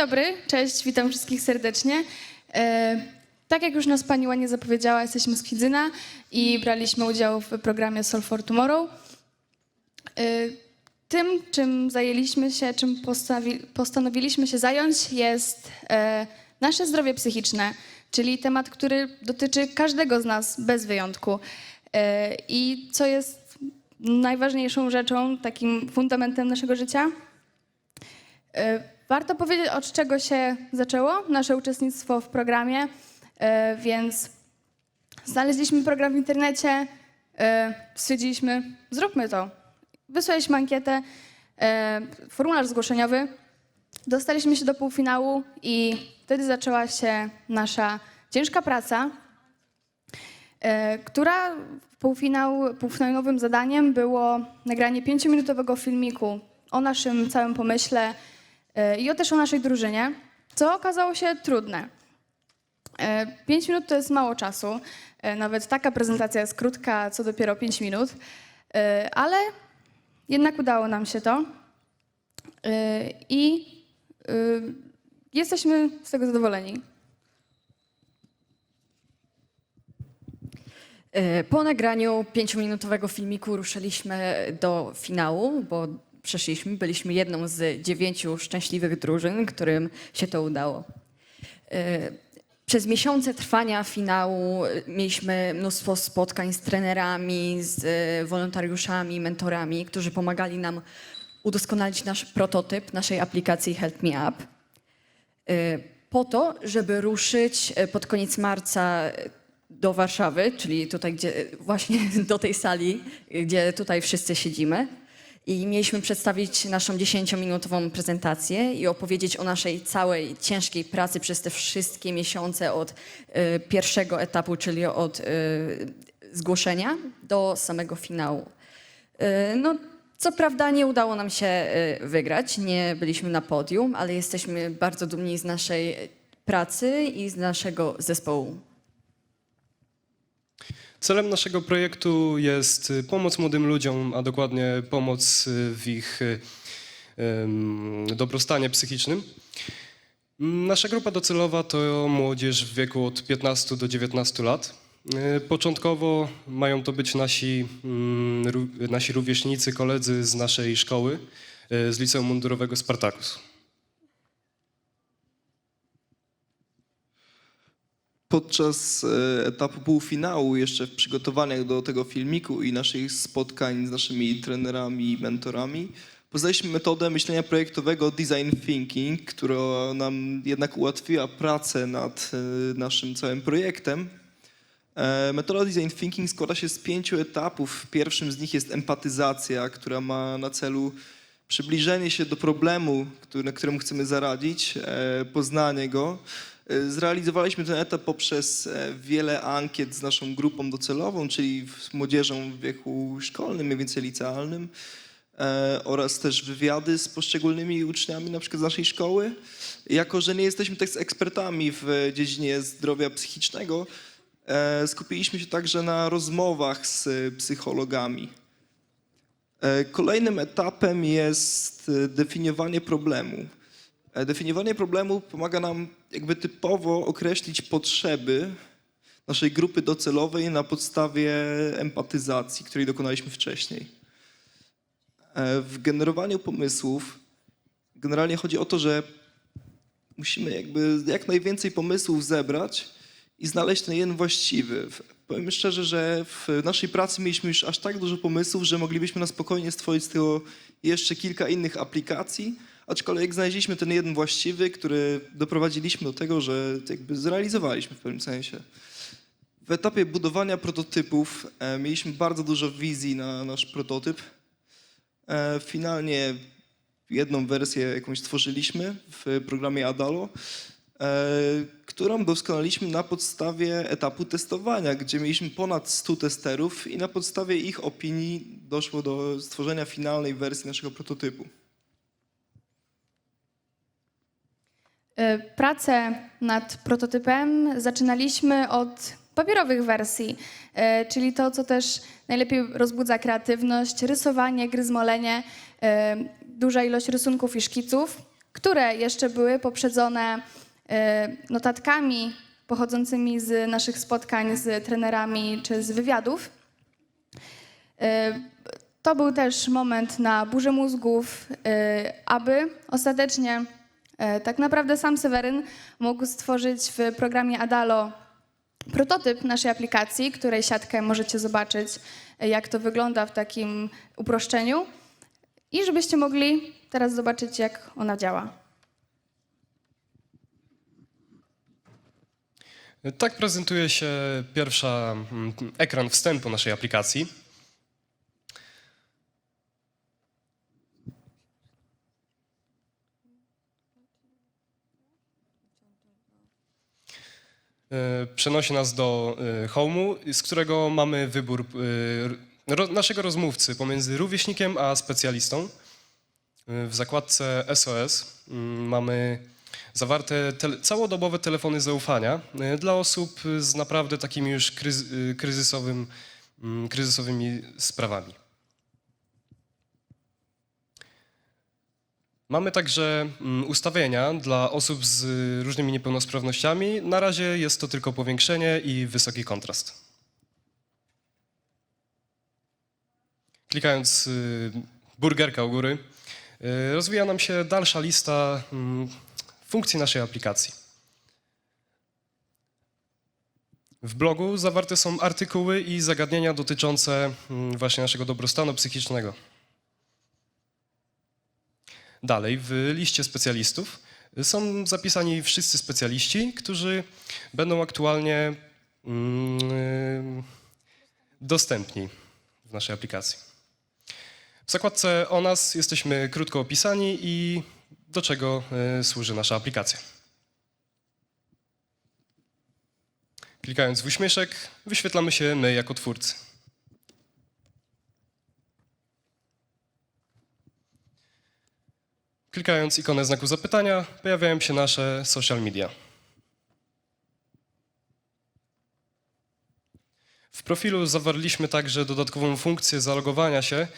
Dobry, cześć, witam wszystkich serdecznie. E, Tak jak już nas pani ładnie zapowiedziała, jesteśmy z Kwidzyna i braliśmy udział w programie Solve for Tomorrow. Y, Tym, czym zajęliśmy się, czym postanowiliśmy się zająć, jest e, nasze zdrowie psychiczne, czyli temat, który dotyczy każdego z nas bez wyjątku. E, I co jest najważniejszą rzeczą, takim fundamentem naszego życia? E, Warto powiedzieć, od czego się zaczęło nasze uczestnictwo w programie, e, więc znaleźliśmy program w internecie, e, stwierdziliśmy, zróbmy to. Wysłaliśmy ankietę, formularz zgłoszeniowy, dostaliśmy się do półfinału i wtedy zaczęła się nasza ciężka praca, która półfinał, półfinałowym zadaniem było nagranie pięciominutowego filmiku o naszym całym pomyśle i o też o naszej drużynie, co okazało się trudne. E, Pięć minut to jest mało czasu, e, nawet taka prezentacja jest krótka, co dopiero pięć minut, e, ale jednak udało nam się to E, i e, jesteśmy z tego zadowoleni. E, Po nagraniu pięciominutowego filmiku ruszyliśmy do finału, bo przeszliśmy, byliśmy jedną z dziewięciu szczęśliwych drużyn, którym się to udało. E, Przez miesiące trwania finału e, mieliśmy mnóstwo spotkań z trenerami, z e, wolontariuszami, mentorami, którzy pomagali nam udoskonalić nasz prototyp naszej aplikacji Help Me Up. Po to, żeby ruszyć pod koniec marca do Warszawy, czyli tutaj, gdzie właśnie do tej sali, gdzie tutaj wszyscy siedzimy. I mieliśmy przedstawić naszą 10-minutową prezentację i opowiedzieć o naszej całej ciężkiej pracy przez te wszystkie miesiące od e, pierwszego etapu, czyli od e, zgłoszenia do samego finału. E, No, co prawda nie udało nam się e, wygrać, nie byliśmy na podium, ale jesteśmy bardzo dumni z naszej pracy i z naszego zespołu. Celem naszego projektu jest y, pomoc młodym ludziom, a dokładnie pomoc y, w ich y, dobrostanie psychicznym. Nasza grupa docelowa to młodzież w wieku od 15 do 19 lat. Początkowo mają to być nasi, mm, nasi rówieśnicy, koledzy z naszej szkoły, z Liceum Mundurowego Spartacus. Podczas e, etapu półfinału, jeszcze w przygotowaniach do tego filmiku i naszych spotkań z naszymi trenerami i mentorami, poznaliśmy metodę myślenia projektowego design thinking, która nam jednak ułatwiła pracę nad e, naszym całym projektem. E, Metoda design thinking składa się z pięciu etapów. Pierwszym z nich jest empatyzacja, która ma na celu przybliżenie się do problemu, który, któremu chcemy zaradzić, poznanie go. E, Zrealizowaliśmy ten etap poprzez e, wiele ankiet z naszą grupą docelową, czyli z młodzieżą w wieku szkolnym, mniej więcej licealnym, e, oraz też wywiady z poszczególnymi uczniami, na przykład z naszej szkoły. Jako, że nie jesteśmy też ekspertami w dziedzinie zdrowia psychicznego, skupiliśmy się także na rozmowach z psychologami. Kolejnym etapem jest definiowanie problemu. E, Definiowanie problemu pomaga nam jakby typowo określić potrzeby naszej grupy docelowej na podstawie empatyzacji, której dokonaliśmy wcześniej. E, W generowaniu pomysłów generalnie chodzi o to, że musimy jakby jak najwięcej pomysłów zebrać i znaleźć ten jeden właściwy. Powiem szczerze, że w naszej pracy mieliśmy już aż tak dużo pomysłów, że moglibyśmy na spokojnie stworzyć z tego jeszcze kilka innych aplikacji, aczkolwiek znaleźliśmy ten jeden właściwy, który doprowadziliśmy do tego, że jakby zrealizowaliśmy w pewnym sensie. W etapie budowania prototypów e, mieliśmy bardzo dużo wizji na nasz prototyp. E, finalnie jedną wersję jakąś stworzyliśmy w programie Adalo, e, którą doskonaliśmy na podstawie etapu testowania, gdzie mieliśmy ponad 100 testerów i na podstawie ich opinii doszło do stworzenia finalnej wersji naszego prototypu. Pracę nad prototypem zaczynaliśmy od papierowych wersji, e, czyli to, co też najlepiej rozbudza kreatywność, rysowanie, gryzmolenie, e, duża ilość rysunków i szkiców. które jeszcze były poprzedzone e, notatkami pochodzącymi z naszych spotkań z trenerami czy z wywiadów. E, To był też moment na burzę mózgów, e, aby ostatecznie e, tak naprawdę sam Seweryn mógł stworzyć w programie Adalo prototyp naszej aplikacji, której siatkę możecie zobaczyć, e, jak to wygląda w takim uproszczeniu. I żebyście mogli teraz zobaczyć, jak ona działa. Tak prezentuje się pierwsza mm, ekran wstępu naszej aplikacji. Przenosi nas do e, home'u, z którego mamy wybór e, naszego rozmówcy pomiędzy rówieśnikiem a specjalistą. E, W zakładce SOS mm, mamy zawarte tele, całodobowe telefony zaufania e, dla osób z naprawdę takimi już kryz, e, kryzysowym, mm, kryzysowymi sprawami. Mamy także mm, ustawienia dla osób z różnymi niepełnosprawnościami. Na razie jest to tylko powiększenie i wysoki kontrast. Klikając y, burgerka u góry, y, rozwija nam się dalsza lista mm, funkcji naszej aplikacji. W blogu zawarte są artykuły i zagadnienia dotyczące mm, właśnie naszego dobrostanu psychicznego. Dalej, w liście specjalistów są zapisani wszyscy specjaliści, którzy będą aktualnie mm, dostępni w naszej aplikacji. W zakładce o nas jesteśmy krótko opisani i do czego e, służy nasza aplikacja. Klikając w uśmieszek, wyświetlamy się my jako twórcy. Klikając ikonę znaku zapytania, pojawiają się nasze social media. W profilu zawarliśmy także dodatkową funkcję zalogowania się,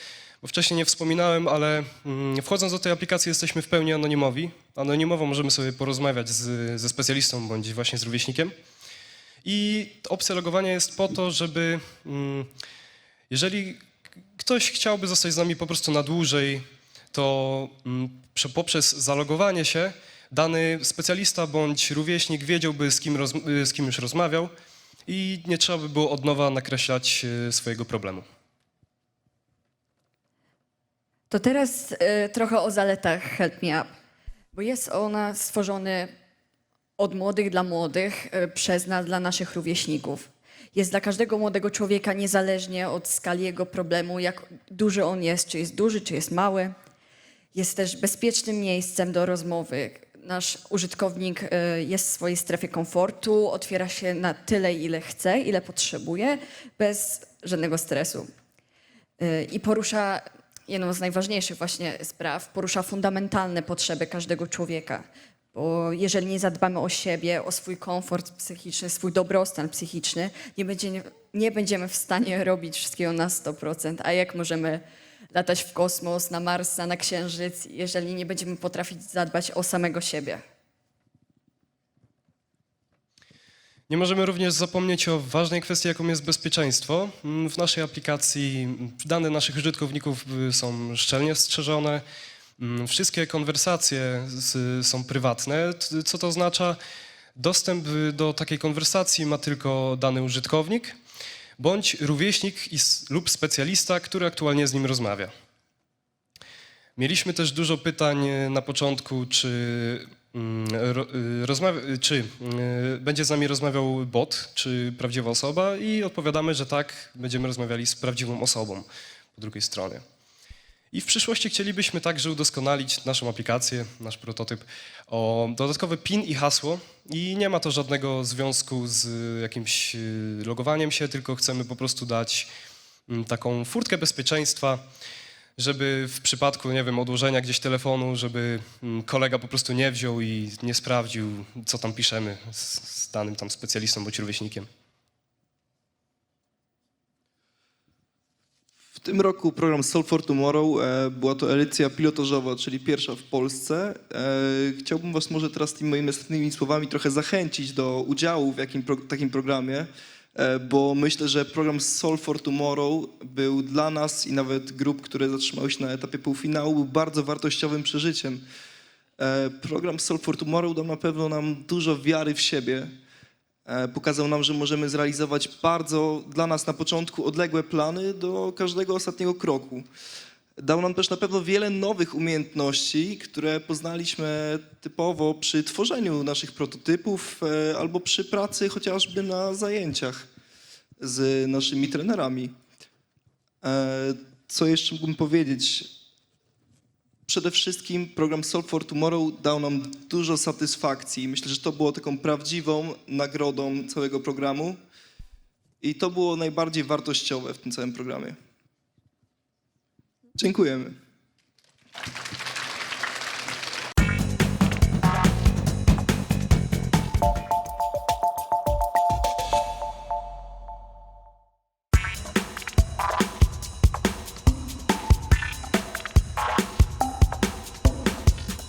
bo wcześniej nie wspominałem, ale mm, wchodząc do tej aplikacji jesteśmy w pełni anonimowi. Anonimowo możemy sobie porozmawiać z, ze specjalistą bądź właśnie z rówieśnikiem. I opcja logowania jest po to, żeby mm, jeżeli ktoś chciałby zostać z nami po prostu na dłużej, to mm, prze- poprzez zalogowanie się dany specjalista bądź rówieśnik wiedziałby, z kim, roz, y, z kim już rozmawiał i nie trzeba by było od nowa nakreślać y, swojego problemu. To teraz e, trochę o zaletach Help Me Up, bo jest ona stworzony od młodych dla młodych, e, przez nas dla naszych rówieśników. Jest dla każdego młodego człowieka niezależnie od skali jego problemu, jak duży on jest, czy jest duży, czy jest mały. Jest też bezpiecznym miejscem do rozmowy. Nasz użytkownik e, jest w swojej strefie komfortu, otwiera się na tyle, ile chce, ile potrzebuje, bez żadnego stresu. Y, i porusza jedną z najważniejszych właśnie spraw, porusza fundamentalne potrzeby każdego człowieka. Bo jeżeli nie zadbamy o siebie, o swój komfort psychiczny, swój dobrostan psychiczny, nie, będzie, nie będziemy w stanie robić wszystkiego na 100%. A jak możemy latać w kosmos, na Marsa, na Księżyc, jeżeli nie będziemy potrafić zadbać o samego siebie? Nie możemy również zapomnieć o ważnej kwestii, jaką jest bezpieczeństwo. W naszej aplikacji dane naszych użytkowników y, są szczelnie strzeżone. Mm, Wszystkie konwersacje są prywatne. Co to oznacza? Dostęp y, do takiej konwersacji ma tylko dany użytkownik bądź rówieśnik lub specjalista, który aktualnie z nim rozmawia. Mieliśmy też dużo pytań e, na początku, czy, mm, y, y, czy y, będzie z nami rozmawiał bot, czy prawdziwa osoba i odpowiadamy, że tak, będziemy rozmawiali z prawdziwą osobą po drugiej stronie. I w przyszłości chcielibyśmy także udoskonalić naszą aplikację, nasz prototyp o dodatkowe PIN i hasło. I nie ma to żadnego związku z jakimś y, logowaniem się, tylko chcemy po prostu dać mm, taką furtkę bezpieczeństwa, żeby w przypadku, nie wiem, odłożenia gdzieś telefonu, żeby mm, kolega po prostu nie wziął i nie sprawdził, co tam piszemy z danym tam specjalistą bądź rówieśnikiem. Tym roku program Solve for Tomorrow e, była to edycja pilotażowa, czyli pierwsza w Polsce. E, chciałbym Was może teraz tymi moimi następnymi słowami trochę zachęcić do udziału w jakim takim programie, e, bo myślę, że program Solve for Tomorrow był dla nas i nawet grup, które zatrzymały się na etapie półfinału, był bardzo wartościowym przeżyciem. Program Solve for Tomorrow dał na pewno nam dużo wiary w siebie, Pokazał nam, że możemy zrealizować bardzo dla nas na początku odległe plany do każdego ostatniego kroku. Dał nam też na pewno wiele nowych umiejętności, które poznaliśmy typowo przy tworzeniu naszych prototypów e, albo przy pracy chociażby na zajęciach z naszymi trenerami. E, Co jeszcze mógłbym powiedzieć? Przede wszystkim program Solve for Tomorrow dał nam dużo satysfakcji. Myślę, że to było taką prawdziwą nagrodą całego programu i to było najbardziej wartościowe w tym całym programie. Dziękujemy.